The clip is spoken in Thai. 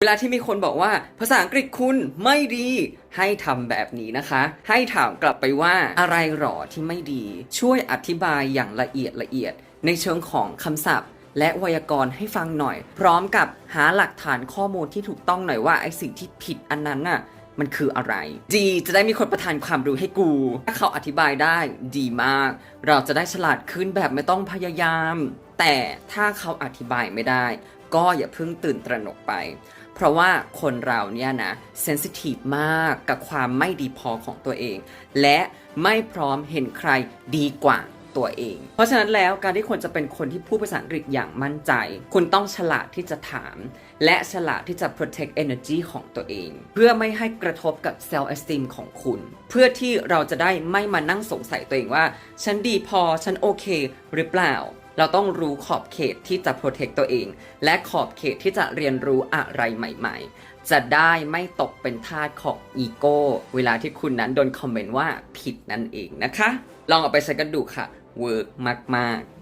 เวลาที่มีคนบอกว่าภาษาอังกฤษคุณไม่ดี ให้ทำแบบนี้นะคะ ให้ถามกลับไปว่าอะไรหรอที่ไม่ดี ช่วยอธิบายอย่างละเอียดละเอียด ในเชิงของคำศัพท์ และไวยากรณ์ให้ฟังหน่อย พร้อมกับหาหลักฐานข้อมูลที่ถูกต้องหน่อยว่าไอสิ่งที่ผิดอันนั้นน่ะมันคืออะไร ดีจะได้มีคนประทานความรู้ให้กู ถ้าเขาอธิบายได้ดีมาก เราจะได้ฉลาดขึ้นแบบไม่ต้องพยายาม แต่ถ้าเขาอธิบายไม่ได้ ก็อย่าเพิ่งตื่นตระหนกไป เพราะว่าคนเราเนี่ยนะเซนซิทีฟมากกับความไม่ดีพอของตัวเอง และไม่พร้อมเห็นใครดีกว่าตัวเอง เพราะฉะนั้นแล้วการที่คนจะเป็นคนที่พูดภาษาอังกฤษอย่างมั่นใจ คุณต้องฉลาดที่จะถาม และฉลาดที่จะ protect energy ของตัวเอง เพื่อไม่ให้กระทบกับ self esteem ของคุณ เพื่อที่เราจะได้ไม่มานั่งสงสัยตัวเองว่า ฉันดีพอฉันโอเค หรือเปล่า เราต้องรู้ขอบเขตที่จะโปรเทคตัวเอง และขอบเขตที่จะเรียนรู้อะไรใหม่ ๆ จะได้ไม่ตกเป็นทาสของอีโก้เวลาที่คุณนั้นโดนคอมเมนต์ว่าผิดนั่นเองนะคะ ลองเอาไปใช้กันดูค่ะเวิร์กมากๆ